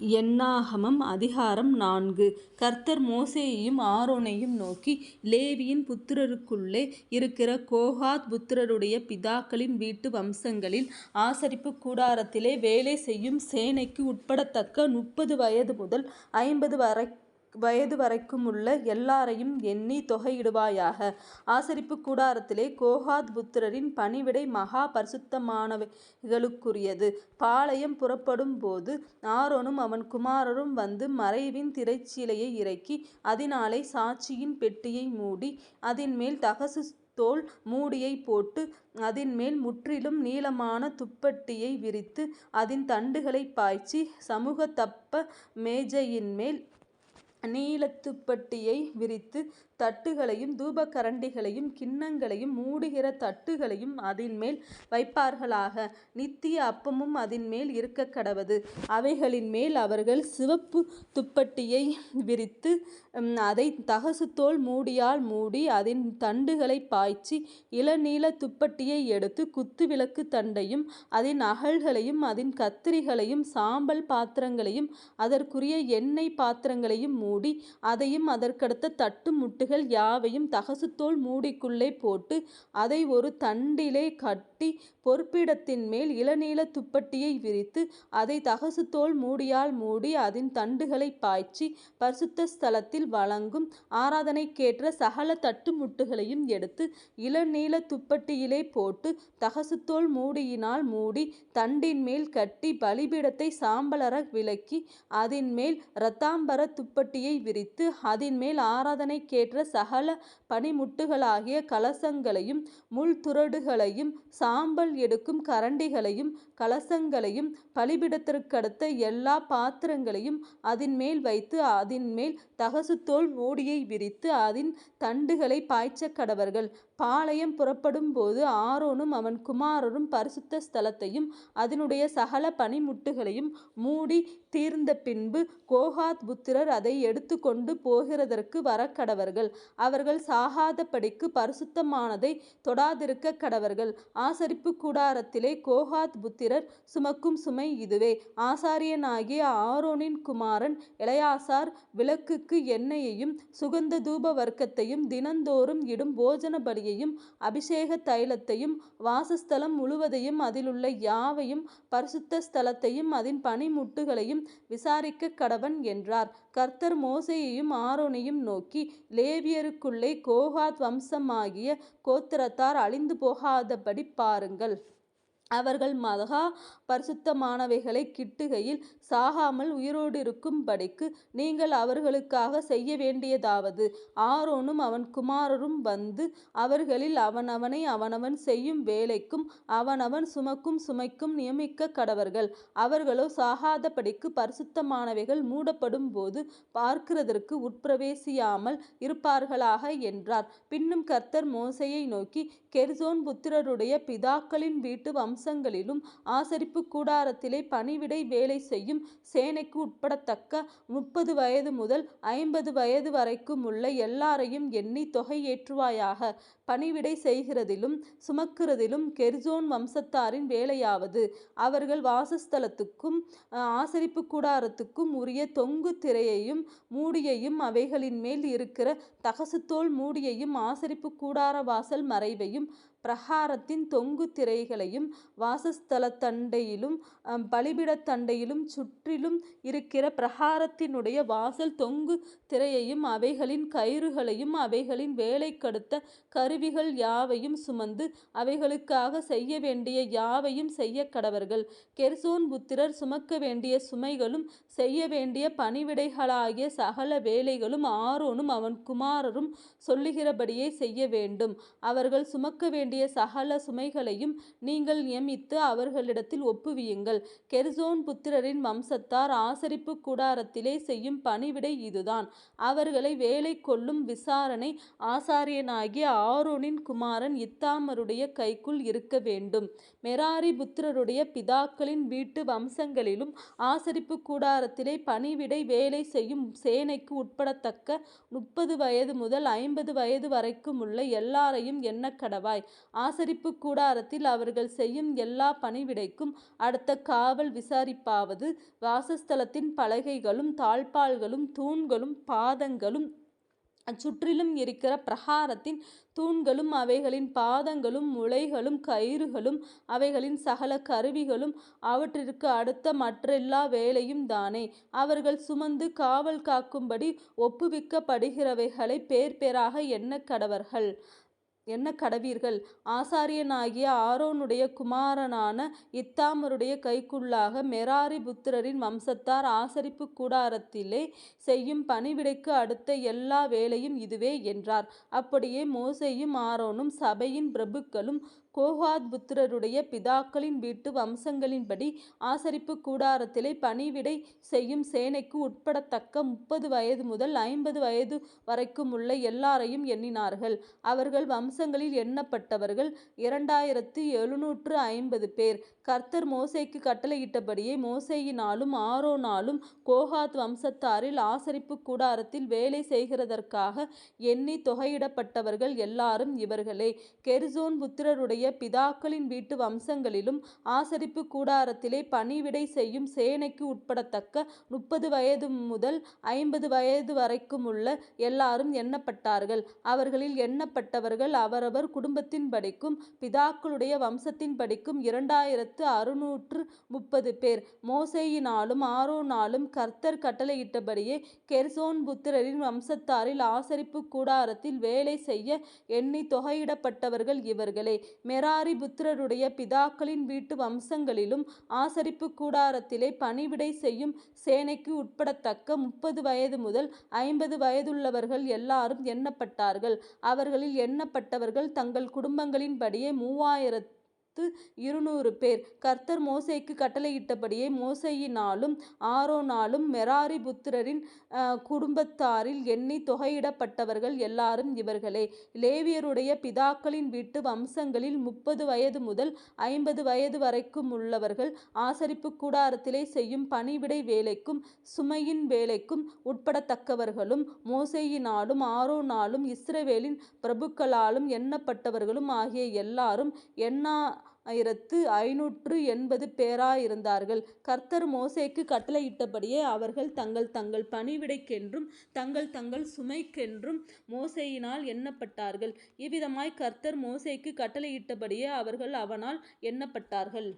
என்னாகமம் அதிகாரம் நான்கு. கர்த்தர் மோசேயையும் ஆரோனையும் நோக்கி லேவியின் புத்திரருக்குள்ளே இருக்கிற கோஹாத் புத்திரருடைய பிதாக்களின் வீட்டு வம்சங்களில் ஆசரிப்பு கூடாரத்திலே வேலை செய்யும் சேனைக்கு உட்படத்தக்க முப்பது வயது முதல் ஐம்பது வரை வயது வரைக்கும் உள்ள எல்லாரையும் எண்ணித் தொகையிடுவாயாக. ஆசரிப்பு கூடாரத்திலே கோகாத் புத்திரரின் பணிவிடை மகா பரிசுத்தமானவைகளுக்குரியது. பாளையம் புறப்படும்போது ஆரோனும் அவன் குமாரரும் வந்து மறைவின் திரைச்சீலையை இறக்கி அதனாலே சாட்சியின் பெட்டியை மூடி அதன்மேல் தகசு தோல் மூடியைப் போட்டு அதின்மேல் முற்றிலும் நீளமான துப்பட்டியை விரித்து அதன் தண்டுகளை பாய்ச்சி சமூக தப்ப மேஜையின்மேல் நீலத்துப்பட்டியை விரித்து தட்டுகளையும் தூபகரண்டிகளையும் கிண்ணங்களையும் மூடுகிற தட்டுகளையும் அதின்மேல் வைப்பார்களாக. நித்திய அப்பமும் அதின்மேல் இருக்கக்கடவது. அவைகளின்மேல் அவர்கள் சிவப்பு துப்பட்டியை விரித்து அதை தகசுத்தோல் மூடியால் மூடி அதன் தண்டுகளை பாய்ச்சி இளநீல துப்பட்டியை எடுத்து குத்துவிளக்குத் தண்டையும் அதன் அகல்களையும் அதன் கத்திரிகளையும் சாம்பல் பாத்திரங்களையும் அதற்குரிய எண்ணெய் பாத்திரங்களையும் மூ மூடி அதையும் அதற்கடுத்த தட்டு முட்டுகள் யாவையும் தகசுத்தோல் மூடிக்குள்ளே போட்டு அதை ஒரு தண்டிலே கட்டி பொற்பீடத்தின்மேல் இளநீலத் துப்பட்டியை விரித்து அதை தகசுத்தோல் மூடியால் மூடி அதன் தண்டுகளை பாய்ச்சி பரிசுத்த ஸ்தலத்தில் வழங்கும் ஆராதனைக்கேற்ற சகல தட்டு முட்டுகளையும் எடுத்து இளநீலத் துப்பட்டியிலே போட்டு தகசுத்தோல் மூடியினால் மூடி தண்டின்மேல் கட்டி பலிபீடத்தை சாம்பலற விலக்கி அதின்மேல் இரத்தாம்பரத் துப்பட்டியை விரித்து அதின்மேல் ஆராதனைக்கேற்ற சகல பனிமுட்டுகளாகிய கலசங்களையும் முள்துறடுகளையும் சாம்பல் எடுக்கும் கரண்டிகளையும் கலசங்களையும் பலிபிடத்திற்கடுத்த எல்லா பாத்திரங்களையும் அதின்மேல் வைத்து அதின்மேல் தகசுத்தோல் மூடியை விரித்து அதன் தண்டுகளை பாய்ச்ச கடவர்கள். பாளையம் புறப்படும் போது ஆரோனும் அவன் குமாரரும் பரிசுத்த ஸ்தலத்தையும் அதனுடைய சகல பனிமுட்டுகளையும் மூடி தீர்ந்த பின்பு கோகாத் புத்திரர் அதை எடுத்துக்கொண்டு போகிறதற்கு வரக்கடவர்கள். அவர்கள் சாகாதபடிக்கு பரிசுத்தமானதை தொடாதிருக்க கடவர்கள் ஆசரிப்பு கூடாரத்திலே கோகாத் புத்திரர் சுமக்கும் சுமை இதுவே. ஆசாரியனாகிய ஆரோனின் குமாரன் இளையாசார் விளக்குக்கு எண்ணெயையும் சுகந்த தூபவர்க்கத்தையும் தினந்தோறும் இடும் போஜனபலியையும் அபிஷேக தைலத்தையும் வாசஸ்தலம் முழுவதையும் அதிலுள்ள யாவையும் பரிசுத்த ஸ்தலத்தையும் அதின் பணிமுட்டுகளையும் விசாரிக்கக்கடவன் என்றார். கர்த்தர் மோசையையும் ஆரோனையும் நோக்கி லேவியருக்குள்ளே கோகாத் வம்சமாகிய கோத்திரத்தார் அழிந்து போகாதபடி பாருங்கள். அவர்கள் மகா பரிசுத்தமானவைகளை கிட்டுகையில் சாகாமல் உயிரோடிருக்கும்படிக்கு நீங்கள் அவர்களுக்காக செய்ய வேண்டியதாவது ஆரோனும் அவன் குமாரரும் வந்து அவர்களில் அவனவனை அவனவன் செய்யும் வேலைக்கும் அவனவன் சுமக்கும் சுமைக்கும் நியமிக்க கடவர்கள் அவர்களோ சாகாதபடிக்கு பரிசுத்தமானவைகள் மூடப்படும்போது பார்க்கிறதற்கு உட்பிரவேசியாமல் இருப்பார்களாக என்றார். பின்னும் கர்த்தர் மோசையை நோக்கி கெர்சோன் புத்திரருடைய பிதாக்களின் வீட்டு அம்சங்களிலும் ஆசரிப்பு கூடாரத்திலே பணிவிடை வேலை செய்யும் சேனைக்கு உட்படத்தக்க முப்பது வயது முதல் ஐம்பது வயது வரைக்கும் உள்ள எல்லாரையும் எண்ணித் தொகையேற்றுவாயாக. பணிவிடை செய்கிறதிலும் சுமக்கிறதிலும் கெர்சோன் வம்சத்தாரின் வேலையாவது அவர்கள் வாசஸ்தலத்துக்கும் ஆசரிப்பு கூடாரத்துக்கும் உரிய தொங்கு திரையையும் மூடியையும் அவைகளின் மேல் இருக்கிற தகசுத்தோல் மூடியையும் ஆசரிப்பு கூடார வாசல் மறைவையும் பிரகாரத்தின் தொங்கு திரைகளையும் வாசஸ்தலத்தண்டையிலும் பலிபீடத்தண்டையிலும் சுற்றிலும் இருக்கிற பிரகாரத்தினுடைய வாசல் தொங்கு திரையையும் அவைகளின் கயிறுகளையும் அவைகளின் வேலைக்கடுத்த கருவிகள் யாவையும் சுமந்து அவைகளுக்காக செய்ய வேண்டிய யாவையும் செய்ய கடவர்கள். கெர்சோன் புத்திரர் சுமக்க வேண்டிய சுமைகளும் செய்ய வேண்டிய பணிவிடைகளாகிய சகல வேலைகளும் ஆரோனும் அவன் குமாரரும் சொல்லுகிறபடியே செய்ய வேண்டும். அவர்கள் சுமக்க வேண்டிய வேண்டிய சகல சுமைகளையும் நீங்கள் நியமித்து அவர்களிடத்தில் ஒப்புவியுங்கள். கெர்சோன் புத்திரரின் வம்சத்தார் ஆசரிப்பு கூடாரத்திலே செய்யும் பணிவிடை இதுதான். அவர்களை வேலை கொள்ளும் விசாரணை ஆசாரியனாகிய ஆரோனின் குமாரன் இத்தாமருடைய கைக்குள் இருக்க வேண்டும் மெராரி புத்திரருடைய பிதாக்களின் வீட்டு வம்சங்களிலும் ஆசரிப்பு கூடாரத்திலே பணிவிடை வேலை செய்யும் சேனைக்கு உட்படத்தக்க முப்பது வயது முதல் ஐம்பது வயது வரைக்கும் உள்ள எல்லாரையும் எண்ணக்கடவாய். ஆசரிப்பு கூடாரத்தில் அவர்கள் செய்யும் எல்லா பணிவிடைக்கும் அடுத்த காவல் விசாரிப்பாவது வாசஸ்தலத்தின் பலகைகளும் தாழ்பால்களும் தூண்களும் பாதங்களும் அச்சுற்றிலும் இருக்கிற பிரகாரத்தின் தூண்களும் அவைகளின் பாதங்களும் முளைகளும் கயிறுகளும் அவைகளின் சகல கருவிகளும் அவற்றிற்கு அடுத்த மற்றெல்லா வேலையும் தானே. அவர்கள் சுமந்து காவல் காக்கும்படி ஒப்புவிக்கப்படுகிறவைகளை பேர் பேராக என்ன கடவீர்கள் ஆசாரியனாகிய ஆரோனுடைய குமாரனான இத்தாமருடைய கைக்குள்ளாக மெராரி புத்திரரின் வம்சத்தார் ஆசரிப்பு கூடாரத்திலே செய்யும் பணிவிடைக்கு அடுத்த எல்லா வேலையும் இதுவே என்றார். அப்படியே மோசையும் ஆரோனும் சபையின் பிரபுக்களும் கோஹாத் புத்திரருடைய பிதாக்களின் வீட்டு வம்சங்களின்படி ஆசரிப்பு கூடாரத்திலே பணிவிடை செய்யும் சேனைக்கு உட்படத்தக்க முப்பது வயது முதல் ஐம்பது வயது வரைக்கும் உள்ள எல்லாரையும் எண்ணினார்கள். அவர்கள் வம்சங்களில் எண்ணப்பட்டவர்கள் இரண்டாயிரத்து எழுநூற்று ஐம்பது பேர். கர்த்தர் மோசைக்கு கட்டளையிட்டபடியே மோசையினாலும் ஆரோனாலும் கோகாத் வம்சத்தாரில் ஆசரிப்பு கூடாரத்தில் வேலை செய்கிறதற்காக எண்ணித் தொகையிடப்பட்டவர்கள் எல்லாரும் இவர்களே. கெர்சோன் புத்திரருடைய பிதாக்களின் வீட்டு வம்சங்களிலும் ஆசரிப்பு கூடாரத்திலே பணிவிடை செய்யும் சேனைக்கு உட்படத்தக்க முப்பது வயது முதல் ஐம்பது வயது வரைக்கும் உள்ள எல்லாரும் எண்ணப்பட்டார்கள். அவர்களில் எண்ணப்பட்டவர்கள் அவரவர் குடும்பத்தின் படிக்கும் பிதாக்களுடைய வம்சத்தின் படிக்கும் இரண்டாயிரத்து அறுநூற்று முப்பது பேர். மோசேயினாலும் ஆரோனாலும் கர்த்தர் கட்டளையிட்டபடியே கெர்சோன் புத்திரரின் வம்சத்தாரில் ஆசரிப்பு கூடாரத்தில் வேலை செய்ய எண்ணி தொகையிடப்பட்டவர்கள் இவர்களே. மெராரி புத்திரருடைய பிதாக்களின் வீட்டு வம்சங்களிலும் ஆசரிப்பு கூடாரத்திலே பணிவிடை செய்யும் சேனைக்கு உட்படத்தக்க முப்பது வயது முதல் ஐம்பது வயதுள்ளவர்கள் எல்லாரும் எண்ணப்பட்டார்கள். அவர்களில் எண்ணப்பட்டவர்கள் தங்கள் குடும்பங்களின்படியே மூவாயிரத்து இருநூறு பேர். கர்த்தர் மோசைக்கு கட்டளையிட்டபடியே மோசையினாலும் ஆரோனாலும் மெராரி புத்திரரின் குடும்பத்தாரில் எண்ணி தொகையிடப்பட்டவர்கள் எல்லாரும் இவர்களே. லேவியருடைய பிதாக்களின் வீட்டு வம்சங்களில் முப்பது வயது முதல் ஐம்பது வயது வரைக்கும் உள்ளவர்கள் ஆசரிப்பு கூடாரத்திலே செய்யும் பணிவிடை வேலைக்கும் சுமையின் வேலைக்கும் உட்படத்தக்கவர்களும் மோசையினாலும் ஆரோனாலும் இஸ்ரவேலின் பிரபுக்களாலும் எண்ணப்பட்டவர்களும் ஆகிய எல்லாரும் எண்ணா ஆயிரத்து ஐநூற்று எண்பது பேராயிருந்தார்கள். கர்த்தர் மோசேக்கு கட்டளையிட்டபடியே அவர்கள் தங்கள் தங்கள் பணிவிடைக்கென்றும் தங்கள் தங்கள் சுமைக்கென்றும் மோசையினால் எண்ணப்பட்டார்கள். இவ்விதமாய் கர்த்தர் மோசைக்கு கட்டளையிட்டபடியே அவர்கள் அவனால் எண்ணப்பட்டார்கள்.